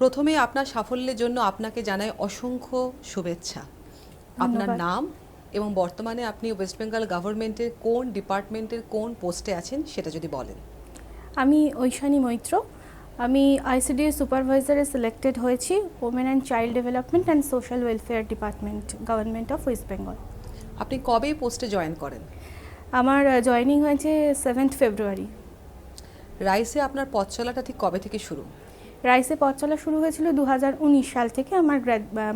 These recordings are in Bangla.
প্রথমে আপনার সাফল্যের জন্য আপনাকে জানাই অসংখ্য শুভেচ্ছা। আপনার নাম এবং বর্তমানে আপনি ওয়েস্ট বেঙ্গল গভর্নমেন্টের কোন ডিপার্টমেন্টের কোন পোস্টে আছেন সেটা যদি বলেন। আমি ঐশানী মৈত্র। আমি আইসিডি সুপারভাইজারে সিলেক্টেড হয়েছি women and child development and social welfare department government of West Bengal আপনি কবে পোস্টে জয়েন করেন? আমার জয়নিং হয়েছে সেভেন্থ ফেব্রুয়ারি রাইসে আপনার পথ চলাটা ঠিক কবে থেকে শুরু? রাইসে পথ চলা শুরু হয়েছিল দু হাজার উনিশ সাল থেকে আমার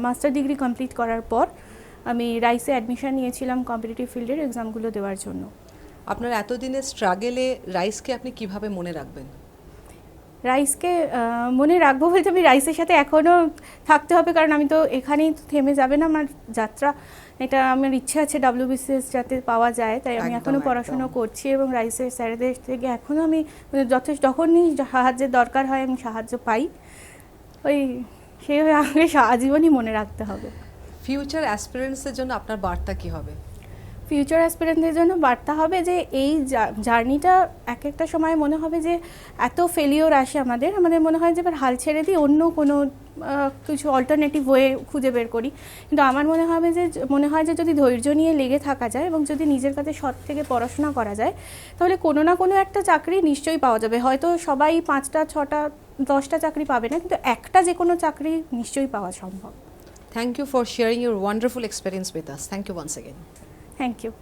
মাস্টার ডিগ্রি কমপ্লিট করার পর আমি রাইসে অ্যাডমিশান নিয়েছিলাম কম্পিটিটিভ ফিল্ডের এক্সামগুলো দেওয়ার জন্য। আপনার এতদিনের স্ট্রাগেলে রাইসকে আপনি কীভাবে মনে রাখবেন? রাইসকে মনে রাখব বলতে আমি রাইসের সাথে এখনও থাকতে হবে কারণ আমি তো এখানেই তো থেমে যাবে না আমার যাত্রা। এটা আমার ইচ্ছে আছে ডাব্লিউবিসিএস যাতে পাওয়া যায় তাই আমি এখনও। পড়াশোনা করছি এবং রাইসের স্যারেদের থেকে এখনও আমি মানে যথেষ্ট যখনই সাহায্যের দরকার হয় আমি সাহায্য পাই। ওই সেইভাবে আমাকে আজীবনই মনে রাখতে হবে। ফিউচার অ্যাসপিরেন্টসের জন্য আপনার বার্তা কি হবে? ফিউচার অ্যাসপিরেন্টদের জন্য বার্তা হবে যে এই জার্নিটা এক একটা সময় মনে হবে যে এত ফেলিওর আসে আমাদের। আমাদের মনে হয় যে এবার হাল ছেড়ে দিই অন্য কোনো কিছু অল্টারনেটিভ ওয়ে খুঁজে বের করি। কিন্তু আমার মনে হবে যে মনে হয় যে যদি ধৈর্য নিয়ে লেগে থাকা যায় এবং যদি নিজের কাছে সৎ থেকে পড়াশোনা করা যায়, তাহলে কোনো না কোনো একটা চাকরি নিশ্চয়ই পাওয়া যাবে। হয়তো সবাই পাঁচটা, ছটা, দশটা চাকরি পাবে না, কিন্তু একটা যে কোনো চাকরি নিশ্চয়ই পাওয়া সম্ভব। Thank you for sharing your wonderful experience with us thank you once again thank you